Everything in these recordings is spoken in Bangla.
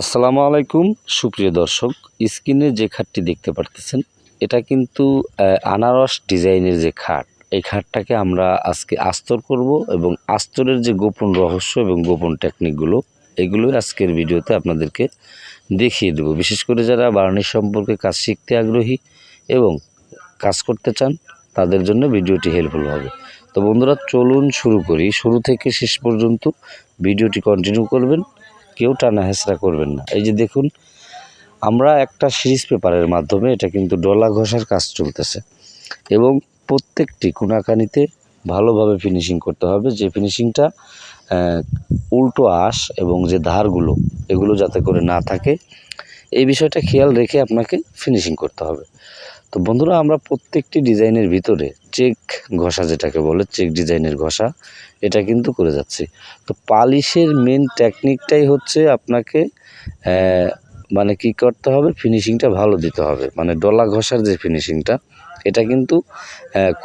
আসসালামু আলাইকুম, সুপ্রিয় দর্শক, স্ক্রিনে যে খাটটি দেখতে পারতেছেন, এটা কিন্তু আনারস ডিজাইনের যে খাট, এই খাটটাকে আমরা আজকে আস্তর করব এবং আস্তরের যে গোপন রহস্য এবং গোপন টেকনিকগুলো এগুলোই আজকের ভিডিওতে আপনাদেরকে দেখিয়ে দেবো। বিশেষ করে যারা বার্নিশ সম্পর্কে কাজ শিখতে আগ্রহী এবং কাজ করতে চান, তাদের জন্য ভিডিওটি হেল্পফুল হবে। তো বন্ধুরা, চলুন শুরু করি। শুরু থেকে শেষ পর্যন্ত ভিডিওটি কন্টিনিউ করবেন। কেউ টানা হেঁচড়া করবেন না। এই যে দেখুন, আমরা একটা সিরিজ পেপারের মাধ্যমে এটা কিন্তু ডলা ঘষার কাজ চলতেছে এবং প্রত্যেকটি কোনাকানিতে ভালোভাবে ফিনিশিং করতে হবে। যে ফিনিশিংটা উল্টো আঁশ এবং যে ধারগুলো, এগুলো যাতে করে না থাকে, এই বিষয়টা খেয়াল রেখে আপনাকে ফিনিশিং করতে হবে। তো বন্ধুরা, আমরা প্রত্যেকটি ডিজাইনের ভিতরে চেক ঘষা যেটাকে বলে, চেক ডিজাইনের ঘষা, এটা কিন্তু করে যাচ্ছি। তো পালিশের মেন টেকনিকটাই হচ্ছে আপনাকে মানে কি করতে হবে? ফিনিশিংটা ভালো দিতে হবে। মানে ডলা ঘষার যে ফিনিশিংটা এটা কিন্তু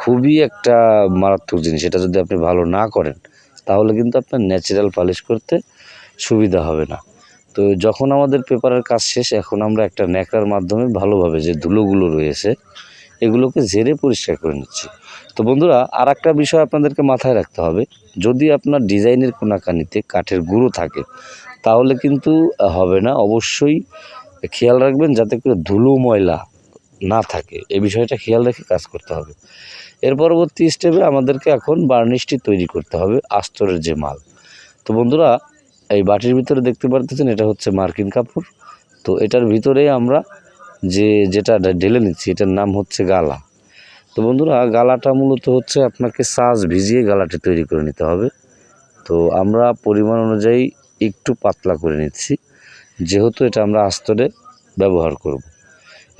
খুবই একটা মারাত্মক জিনিস। এটা যদি আপনি ভালো না করেন, তাহলে কিন্তু আপনার ন্যাচারাল পালিশ করতে সুবিধা হবে না। তো যখন আমাদের পেপারের কাজ শেষ, এখন আমরা একটা ন্যাকড়ার মাধ্যমে ভালোভাবে যে ধুলোগুলো রয়েছে, এগুলোকে ঝেড়ে পরিষ্কার করে নিচ্ছি। তো বন্ধুরা আর একটা বিষয় আপনাদেরকে মাথায় রাখতে হবে। যদি আপনার ডিজাইনের কোনাকানিতে কাঠের গুঁড়ো থাকে, তাহলে কিন্তু হবে না। অবশ্যই খেয়াল রাখবেন যাতে করে ধুলো ময়লা না থাকে। এই বিষয়টা খেয়াল রেখে কাজ করতে হবে। এর পরবর্তী স্টেপে আমাদেরকে এখন বার্নিশটি তৈরি করতে হবে আস্তরের যে মাল। তো বন্ধুরা এই বাটির ভিতরে দেখতে পারতেছেন, এটা হচ্ছে মার্কিন কাপড়। তো এটার ভিতরে আমরা যে, যেটা ঢেলে নিচ্ছি, এটার নাম হচ্ছে গালা। তো বন্ধুরা, গালাটা মূলত হচ্ছে আপনাকে সাজ ভিজিয়ে গালাটি তৈরি করে নিতে হবে। তো আমরা পরিমাণ অনুযায়ী একটু পাতলা করে নিচ্ছি, যেহেতু এটা আমরা আস্তরে ব্যবহার করব।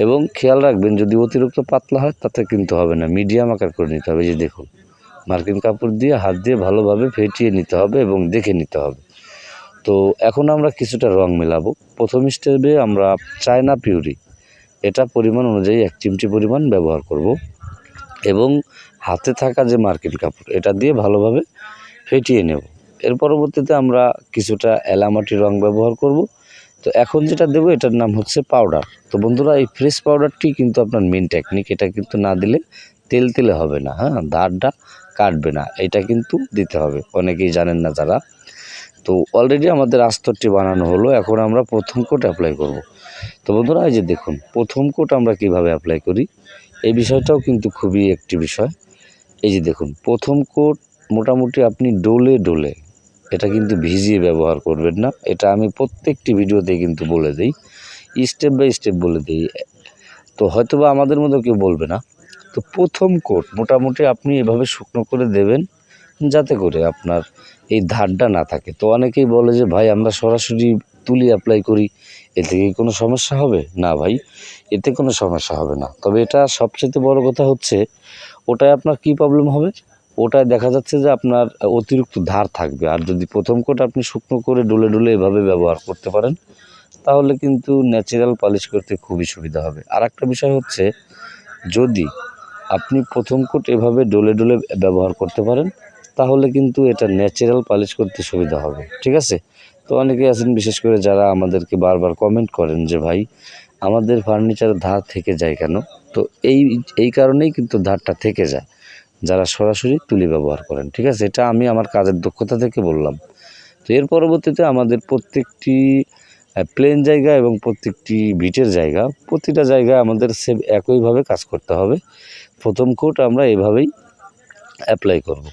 এবং খেয়াল রাখবেন, যদি অতিরিক্ত পাতলা হয়, তাতে কিন্তু হবে না। মিডিয়াম আকার করে নিতে হবে। যে দেখুন, মার্কিন কাপড় দিয়ে হাত দিয়ে ভালোভাবে ফেটিয়ে নিতে হবে এবং দেখে নিতে হবে। তো এখন আমরা কিছুটা রং মেলাবো। প্রথম স্টেপে আমরা চায়না পিউরি। এটা পরিমাণ অনুযায়ী এক চিমটি পরিমাণ ব্যবহার করব এবং হাতে থাকা যে মার্কিন কাপড়, এটা দিয়ে ভালোভাবে ফেটিয়ে নেব। এর পরবর্তীতে আমরা কিছুটা এলামাটি রং ব্যবহার করব। তো এখন যেটা দেবো, এটার নাম হচ্ছে পাউডার। তো বন্ধুরা, এই ফ্রেশ পাউডারটি কিন্তু আপনার মেন টেকনিক। এটা কিন্তু না দিলে তেল তেলে হবে না হ্যাঁ? দাঁড়টা কাটবে না, এটা কিন্তু দিতে হবে। অনেকেই জানেন না যারা তো অলরেডি আমাদের আস্তরটি বানানো হলো, এখন আমরা প্রথম কোট অ্যাপ্লাই করব। তো বন্ধুরা, এই যে দেখুন, প্রথম কোট আমরা কীভাবে অ্যাপ্লাই করি, এই বিষয়টাও কিন্তু খুবই একটি বিষয়। এই যে দেখুন, প্রথম কোট মোটামুটি আপনি ডোলে ডোলে, এটা কিন্তু ভিজিয়ে ব্যবহার করবেন না, এটা আমি প্রত্যেকটি ভিডিওতে কিন্তু বলে দিই স্টেপ বাই স্টেপ বলে দিই। তো হয়তো বা আমাদের মতো কেউ বলবে না। তো প্রথম কোট মোটামুটি আপনি এভাবে শুকনো করে দেবেন যাতে করে আপনার এই ধারটা না থাকে। তো অনেকেই বলে যে, ভাই, আমরা সরাসরি তুলি অ্যাপ্লাই করি এতে কি কোনো সমস্যা হবে? না ভাই, এতে কোনো সমস্যা হবে না। তবে এটা সবচেয়ে বড় কথা হচ্ছে, ওটায় আপনার কি প্রবলেম হবে? ওটায় দেখা যাচ্ছে যে, আপনার অতিরিক্ত ধার থাকবে। আর যদি প্রথম কোট আপনি শুকনো করে ডলে ডলে এভাবে ব্যবহার করতে পারেন, তাহলে কিন্তু ন্যাচারাল পালিশ করতে খুবই সুবিধা হবে। আর একটা বিষয় হচ্ছে, যদি আপনি প্রথম কোট এভাবে ডলে ডলে ব্যবহার করতে পারেন তাহলে কিন্তু এটা ন্যাচারাল পালিশ করতে সুবিধা হবে, ঠিক আছে? তো অনেকে আছেন, বিশেষ করে যারা আমাদেরকে বারবার কমেন্ট করেন যে, ভাই, আমাদের ফার্নিচারের ধার থেকে যায় কেন? তো এই এই কারণেই কিন্তু ধারটা থেকে যায়, যারা সরাসরি তুলি ব্যবহার করেন, ঠিক আছে? এটা আমি আমার কাজের দক্ষতা থেকে বললাম। তো এর পরবর্তীতে আমাদের প্রত্যেকটি প্লেন জায়গা এবং প্রত্যেকটি বিটের জায়গা, প্রতিটা জায়গায় আমাদের সেম একইভাবে কাজ করতে হবে। প্রথম কোট আমরা এভাবেই অ্যাপ্লাই করব।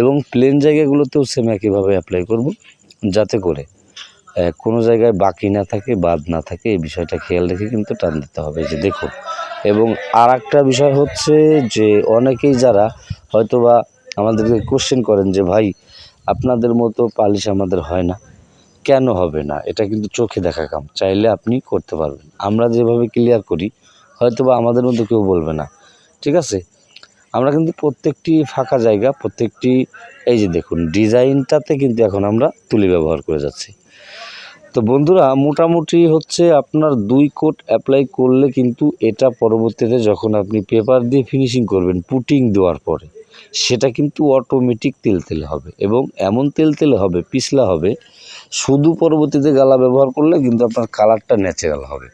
এবং প্লেন জায়গাগুলোতেও সেম একইভাবে অ্যাপ্লাই করব, যাতে করে কোনো জায়গায় বাকি না থাকে, বাদ না থাকে, এই বিষয়টা খেয়াল রেখে কিন্তু টান দিতে হবে যে দেখুন। এবং আর একটা বিষয় হচ্ছে যে, অনেকেই যারা হয়তোবা আমাদেরকে কোশ্চেন করেন যে, ভাই, আপনাদের মতো পালিশ আমাদের হয় না, কেন হবে না? এটা কিন্তু চোখে দেখা কাম, চাইলে আপনি করতে পারবেন। আমরা যেভাবে ক্লিয়ার করি, হয়তোবা আমাদের মতো কেউ বলবে না, ঠিক আছে? আমরা কিন্তু প্রত্যেকটি ফাঁকা জায়গা, প্রত্যেকটি, এই যে দেখুন, ডিজাইনটাতে কিন্তু এখন আমরা তুলি ব্যবহার করে যাচ্ছি। তো বন্ধুরা, মোটামুটি হচ্ছে আপনার দুই কোট অ্যাপ্লাই করলে কিন্তু এটা পরবর্তীতে যখন আপনি পেপার দিয়ে ফিনিশিং করবেন পুটিং দেওয়ার পরে, সেটা কিন্তু অটোমেটিক তেলতেলে হবে এবং এমন তেলতেলে হবে, পিছলা হবে, শুধু পরবর্তীতে গালা ব্যবহার করলে কিন্তু আপনার কালারটা ন্যাচারাল হবে।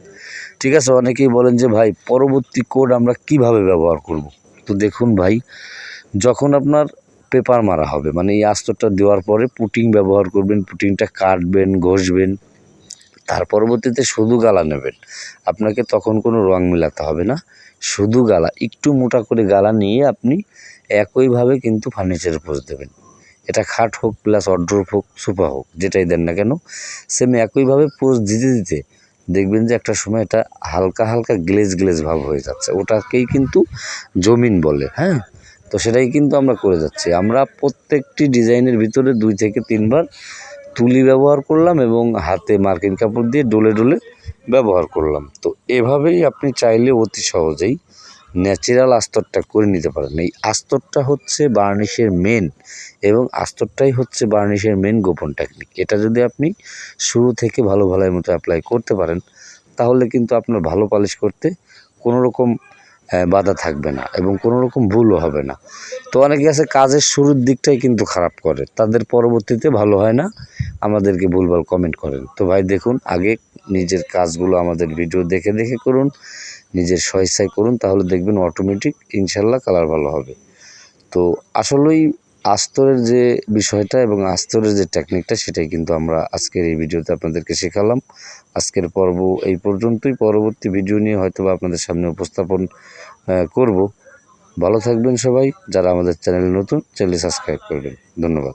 ঠিক আছে? অনেকেই বলেন যে, ভাই, পরবর্তী কোড আমরা কীভাবে ব্যবহার করব? তো দেখুন ভাই, যখন আপনার পেপার মারা হবে মানে এই আস্তরটা দেওয়ার পরে পুটিং ব্যবহার করবেন, পুটিংটা কাটবেন, ঘষবেন, তার পরবর্তীতে শুধু গালা নেবেন। আপনাকে তখন কোনো রং মেলাতে হবে না, শুধু গালা, একটু মোটা করে গালা নিয়ে আপনি একইভাবে কিন্তু ফার্নিচারে পোজ দেবেন। এটা খাট হোক প্লাস অড্রোপ হোক সোফা হোক, যেটাই দেন না কেন সেম একইভাবে পোজ দিতে দিতে দেখবেন যে একটা সময় এটা হালকা হালকা গ্লেজ গ্লেজ ভাব হয়ে যাচ্ছে। ওটাকেই কিন্তু জমিন বলে হ্যাঁ? তো সেটাই কিন্তু আমরা করে যাচ্ছি। আমরা প্রত্যেকটি ডিজাইনের ভিতরে দুই থেকে তিনবার তুলি ব্যবহার করলাম এবং হাতে মার্কিন কাপড় দিয়ে ডলে ডলে ব্যবহার করলাম। তো এভাবেই আপনি চাইলে অতি সহজেই ন্যাচারাল আস্তরটা করে নিতে পারেন। এই আস্তরটা হচ্ছে বার্নিশের মেন এবং আস্তরটাই হচ্ছে বার্নিশের মেন গোপন টেকনিক এটা যদি আপনি শুরু থেকে ভালো ভালোর মতো অ্যাপ্লাই করতে পারেন, তাহলে কিন্তু আপনার ভালো পালিশ করতে কোনো রকম বাধা থাকবে না এবং কোনো রকম ভুলও হবে না। তো অনেকে আছে কাজের শুরুর দিকটাই কিন্তু খারাপ করে, তাদের পরবর্তীতে ভালো হয় না, আমাদেরকে ভুলভাল কমেন্ট করেন। তো ভাই দেখুন, আগে নিজের কাজগুলো আমাদের ভিডিও দেখে দেখে করুন, নিজের স্বইচ্ছায় করুন, তাহলে দেখবেন অটোমেটিক ইনশাল্লাহ কালার ভালো হবে। তো আসলেই আস্তরের যে বিষয়টা এবং আস্তরের যে টেকনিকটা সেটাই কিন্তু আমরা আজকের এই ভিডিওতে আপনাদেরকে শেখালাম। আজকের পর্ব এই পর্যন্তই। পরবর্তী ভিডিও নিয়ে হয়তো আপনাদের সামনে উপস্থাপন করব। ভালো থাকবেন সবাই। যারা আমাদের চ্যানেল নতুন চ্যানেল সাবস্ক্রাইব করবেন। ধন্যবাদ।